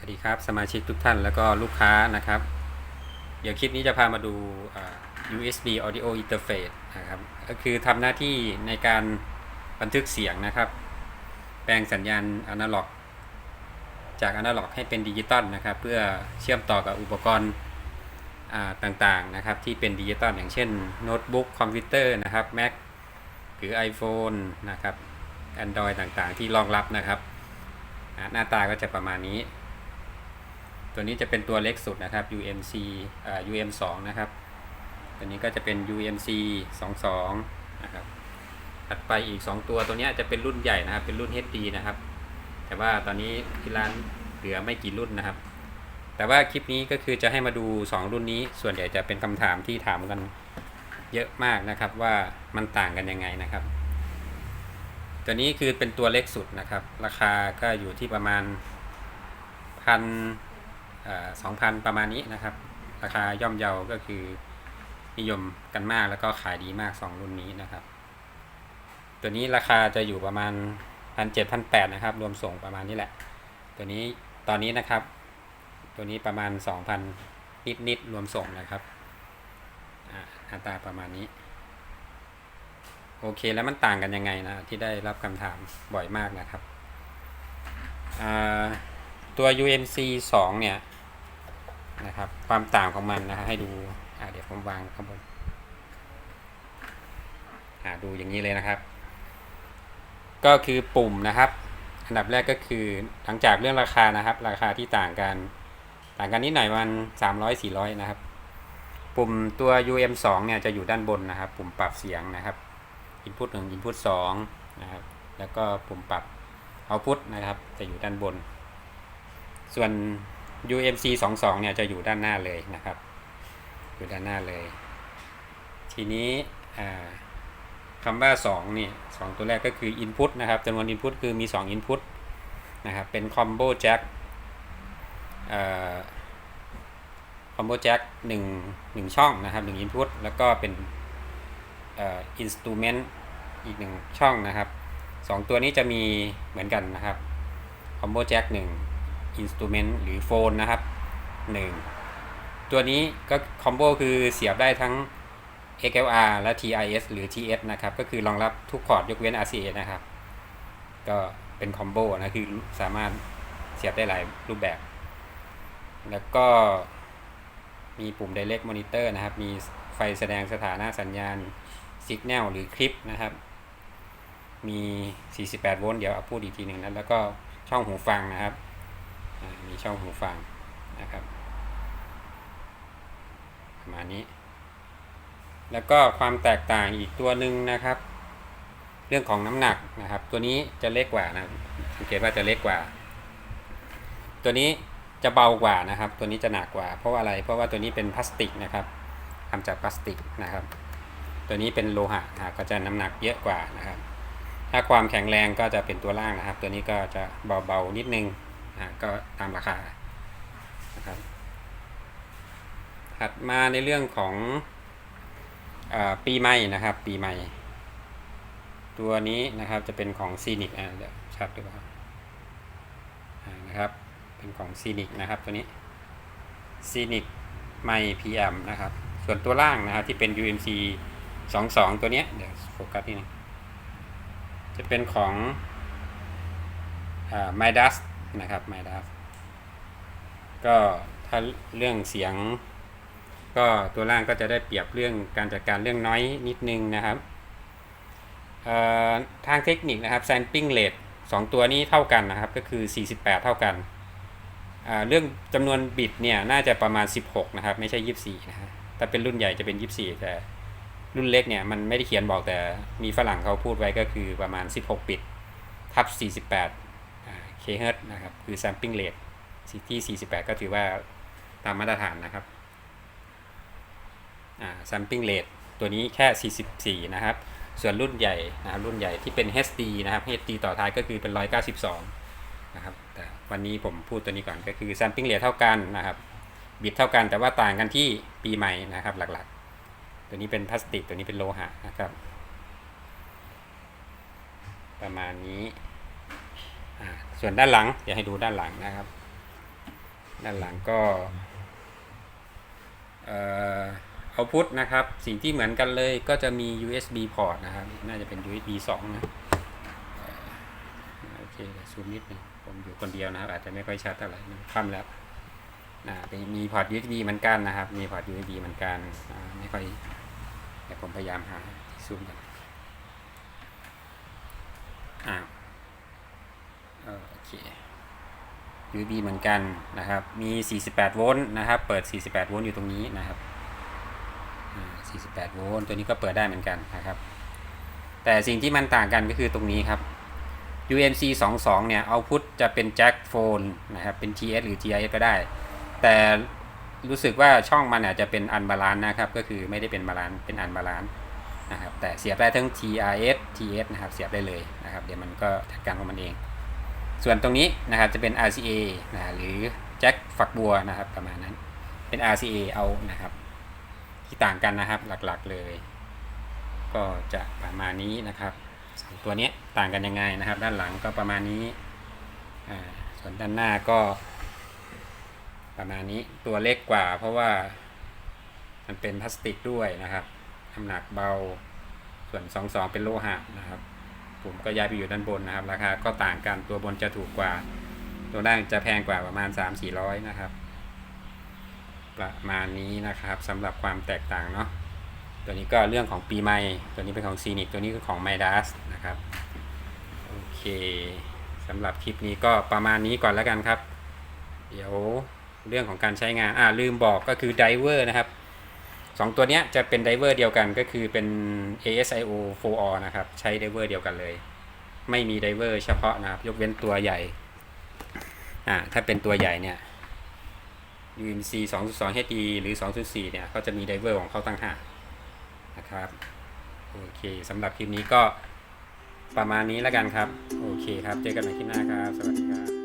สวัสดีครับ สมาชิกทุกท่านแล้วก็ลูกค้านะครับ เดี๋ยวคลิปนี้จะพามาดู USB Audio Interface นะครับก็คือทำหน้าที่ในการบันทึกเสียงนะครับ แปลงสัญญาณอนาล็อก จากอนาล็อกให้เป็นดิจิตอลนะครับ เพื่อเชื่อมต่อกับอุปกรณ์ต่างๆนะครับ ที่เป็นดิจิตอลอย่างเช่นโน้ตบุ๊กคอมพิวเตอร์นะครับ Mac หรือ iPhone นะครับ Android ต่างๆ ที่รองรับนะครับ หน้าตาก็จะประมาณนี้ ตัวนี้จะเป็นตัวเล็กสุดนะครับ UMC อ่า UM 2 นะครับ ตัวนี้ก็จะเป็น UMC 22นะครับ ถัดไปอีก 2 ตัวตัวนี้จะเป็นรุ่นใหญ่นะครับ เป็นรุ่น HD นะครับ แต่ว่าตอนนี้ที่ร้านเหลือไม่กี่รุ่นนะครับ แต่ว่าคลิปนี้ก็คือจะให้มาดู 2 รุ่นนี้ ส่วนใหญ่จะเป็นคำถามที่ถามกันเยอะมากนะครับว่ามันต่างกันยังไงนะครับ ตัวนี้คือเป็นตัวเล็กสุดนะครับ ราคาก็อยู่ที่ประมาณพัน สองพันประมาณนี้นะครับ ราคาย่อมเยาก็คือนิยมกันมากแล้วก็ขายดีมาก 2 รุ่นนี้นะครับ ตัวนี้ราคาจะอยู่ประมาณพันเจ็ดพันแปดนะครับ รวมส่งประมาณนี้แหละ ตัวนี้ตอนนี้นะครับ ตัวนี้ประมาณ 2,000 นิดนิดรวมส่งนะครับอ่าหน้าตาประมาณนี้ โอเคแล้วมันต่างกันยังไงนะ ที่ได้รับคำถามบ่อยมากนะครับตัว UMC 2 เนี่ย นะครับ ความต่างของมันนะฮะให้ดูเดี๋ยวผมวางข้างบนดูอย่างนี้เลยนะครับ ก็คือปุ่มนะครับ อันดับแรกก็คือหลังจากเรื่องราคานะครับ ราคาที่ต่างกัน ต่างกันนิดหน่อยมัน300 400 นะครับ ปุ่มตัว UM 2 เนี่ยจะอยู่ด้านบนนะครับ ปุ่มปรับเสียงนะครับ input 1 input 2นะครับ แล้วก็ปุ่มปรับ output นะครับ จะอยู่ด้านบน ส่วน UMC 22เนี่ยจะอยู่ด้านหน้าเลยนะครับ อยู่ด้านหน้าเลย ทีนี้อ่าคำว่า2นี่สองตัวแรกก็คือ Input นะครับจำนวน Input คือมี 2 Input นะครับ เป็น Combo Jack เอ่อ Combo Jack 1 1ช่องนะครับ1 Input แล้วก็เป็นอ่อ Instrument อีก1ช่องนะครับ2ตัวนี้จะมีเหมือนกันนะครับ Combo Jack 1 Instrument ห อินสตูเมนต์หรือโฟนนะครับ 1 ตัวนี้ก็คอมโบคือเสียบได้ทั้ง XLR และ TIS หรือ TS นะครับ ก็คือรองรับทุกคอร์ดยกเว้น RCA นะครับ ก็เป็นคอมโบนะ คือสามารถเสียบได้หลายรูปแบบ แล้วก็มีปุ่ม Direct Monitor นะครับ มีไฟแสดงสถานะสัญญาณ Signal หรือคลิปนะครับ มี 48 โวลต์ เดี๋ยวเอาพูดอีกทีหนึ่งนะ แล้วก็ช่องหูฟังนะครับ ช่องหูฟังนะครับประมาณนี้ แล้วก็ความแตกต่างอีกตัวหนึ่งนะครับ เรื่องของน้ำหนักนะครับ ตัวนี้จะเล็กกว่านะสังเกตว่าจะเล็กกว่า ตัวนี้จะเบากว่านะครับ ตัวนี้จะหนักกว่า เพราะอะไร เพราะว่าตัวนี้เป็นพลาสติกนะครับทำจากพลาสติกนะครับ ตัวนี้เป็นโลหะนะก็จะน้ำหนักเยอะกว่านะครับ ถ้าความแข็งแรงก็จะเป็นตัวล่างนะครับ ตัวนี้ก็จะเบาๆนิดนึง อ่าก็ตามราคานะครับถัดมาในเรื่องของอปีใหม่นะครับ ปีใหม่ ตัวนี้นะครับจะเป็นของซีนิกอ่าเดี๋ยวชัดหรือเปล่านะครับเป็นของซีนิกนะครับตัวนี้ซีนิกไม PM นะครับ ส่วนตัวล่างนะครับที่เป็น UMC 22 ตัวเนี้ยเดี๋ยวโฟกัสนิดนึงจะเป็นของอ่า Midas นะครับ Midas ก็ถ้าเรื่องเสียง ก็ตัวล่างก็จะได้เปรียบเรื่องการจัดการเรื่องน้อยนิดนึงนะครับทางเทคนิคนะครับ sampling rate 2 ตัวนี้เท่ากันนะครับ ก็คือ 48 เท่ากัน เรื่องจำนวนบิตเนี่ยน่าจะประมาณ 16 นะครับ ไม่ใช่ 24 นะฮะถ้าเป็นรุ่นใหญ่จะเป็น 24 แต่รุ่นเล็กเนี่ยมันไม่ได้เขียนบอกแต่มีฝรั่งเขาพูดไว้ก็คือประมาณ 16 บิต ทับ 48 เคเฮิร์ตนะครับ คือ sampling rate ที่48 ก็ถือว่าตามมาตรฐานนะครับ อ่า sampling rate ตัวนี้แค่ 44 นะครับ ส่วนรุ่นใหญ่นะครับรุ่นใหญ่ที่เป็น HD นะครับ HD ต่อท้ายก็คือเป็น 192 นะครับ แต่วันนี้ผมพูดตัวนี้ก่อนก็คือ sampling rate เท่ากันนะครับ บิตเท่ากันแต่ว่าต่างกันที่ปีใหม่นะครับหลักๆ ตัวนี้เป็นพลาสติก ตัวนี้เป็นโลหะนะครับ ประมาณนี้ ส่วนด้านหลังเดี๋ยวให้ดูด้านหลังนะครับ ด้านหลังก็เอาพุทนะครับ สิ่งที่เหมือนกันเลยก็จะมี USB port นะครับ น่าจะเป็น USB 2 นะโอเคซูมนิดนึงผมอยู่คนเดียวนะครับ อาจจะไม่ค่อยชัดเท่าไหร่มันค่ำแล้วนะมีพอร์ต USB เหมือนกันนะครับ มีพอร์ต USB เหมือนกันไม่ค่อยแต่ผมพยายามหาซูมกันอ้าว โอเค USB เหมือนกันนะครับ มี 48 โวลต์นะครับ เปิด 48 โวลต์อยู่ตรงนี้นะครับอ่า48 โวลต์ตัวนี้ก็เปิดได้เหมือนกันนะครับ แต่สิ่งที่มันต่างกันก็คือตรงนี้ครับ UMC 22 เนี่ย เอาพุทจะเป็นแจ็คโฟนนะครับ เป็น TS หรือ GIS ก็ได้ แต่รู้สึกว่าช่องมันอาจจะเป็นอันบาลานนะครับ ก็คือไม่ได้เป็นบาลานเป็นอันบาลานนะครับ แต่เสียบได้ทั้ง TRS TS นะครับ เสียบได้เลยนะครับ เดี๋ยวมันก็จัดการของมันเอง ส่วนตรงนี้นะครับจะเป็น RCA นะหรือแจ็คฝักบัวนะครับประมาณนั้น เป็น RCA เอานะครับ ที่ต่างกันนะครับหลักๆเลย ก็จะประมาณนี้นะครับตัวเนี้ยต่างกันยังไงนะครับ ด้านหลังก็ประมาณนี้ส่วนด้านหน้าก็ ประมาณนี้ตัวเล็กกว่า เพราะว่ามันเป็นพลาสติกด้วยนะครับน้ำหนักเบาส่วน 22 เป็นโลหะนะครับ ผมก็ย้ายไปอยู่ด้านบนนะครับ ราคาก็ต่างกันตัวบนจะถูกกว่า ตัวล่างจะแพงกว่าประมาณ 3 4 0 0 นะครับ ประมาณนี้นะครับสำหรับความแตกต่างเนาะตัวนี้ก็เรื่องของปีใหม่ตัวนี้เป็นของซีนิกตัวนี้คือของไมดัสนะครับโอเคสำหรับคลิปนี้ก็ประมาณนี้ก่อนแล้วกันครับ เดี๋ยวเรื่องของการใช้งานอ่าลืมบอกก็คือไดเวอร์นะครับ สองตัวเนี้ยจะเป็นไดเวอร์เดียวกันก็คือเป็น ASIO 4R นะครับ ใช้ไดเวอร์เดียวกันเลย ไม่มีไดเวอร์เฉพาะนะครับ ยกเว้นตัวใหญ่ อ่า ถ้าเป็นตัวใหญ่เนี่ย UMC 2.2 HD หรือ 2.4 เนี่ยเขาจะมีไดเวอร์ของเขาตั้งหากนะครับ โอเคสำหรับคลิปนี้ก็ประมาณนี้แล้วกันครับ โอเคครับ เจอกันใหม่คลิปหน้าครับ สวัสดีครับ